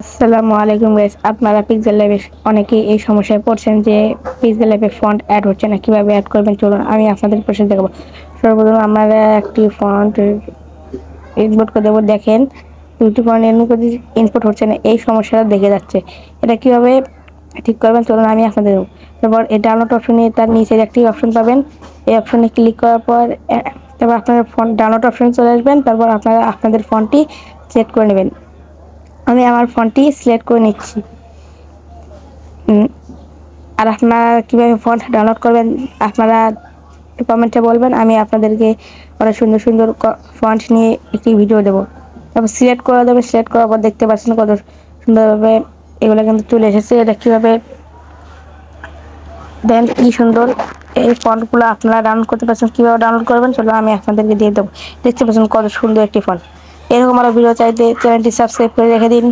আসসালামু আলাইকুম গাইস আপনারা পিক্সেল ল্যাবে অনেকেই এই সমস্যায় পড়ছেন যে পিক্সেল ল্যাবে ফন্ট অ্যাড হচ্ছে না, কীভাবে অ্যাড করবেন? চলুন, আমি আপনাদের পাশে দেখাবো। সর্বপ্রথম আমরা একটি ফন্ট ইনপুট করে দেবো, দেখেন। দুটি ফন্ট ইনপুট ইনপুট হচ্ছে না, এই সমস্যাটা দেখে যাচ্ছে। এটা কীভাবে ঠিক করবেন? চলুন, আমি আপনাদের তারপর এই ডাউনলোড অপশনে তার নিচের একটি অপশন পাবেন। এই অপশনে ক্লিক করার পর তারপর আপনার ফোন ডাউনলোড অপশন চলে আসবেন। তারপর আপনারা আপনাদের ফোনটি সেট করে নেবেন। আমি আমার ফোনটি সিলেক্ট করে নিচ্ছি। আর আপনারা কীভাবে ফন্ট ডাউনলোড করবেন, আপনারা কমেন্টে বলবেন, আমি আপনাদেরকে অনেক সুন্দর সুন্দর ফন্ট নিয়ে একটি ভিডিও দেবো। তারপর সিলেক্ট করে দেবে সিলেক্ট করার পর দেখতে পাচ্ছেন কত সুন্দরভাবে এগুলো কিন্তু চলে এসেছে। এটা কীভাবে দেন, কি সুন্দর এই ফন্টগুলো আপনারা ডাউনলোড করতে পারছেন, কীভাবে ডাউনলোড করবেন চলো আমি আপনাদেরকে দিয়ে দেবো। দেখতে পাচ্ছেন কত সুন্দর একটি ফন্ট এরকম আরও ভিডিও চাইতে চ্যানেলটি সাবস্ক্রাইব করে রেখে দিন।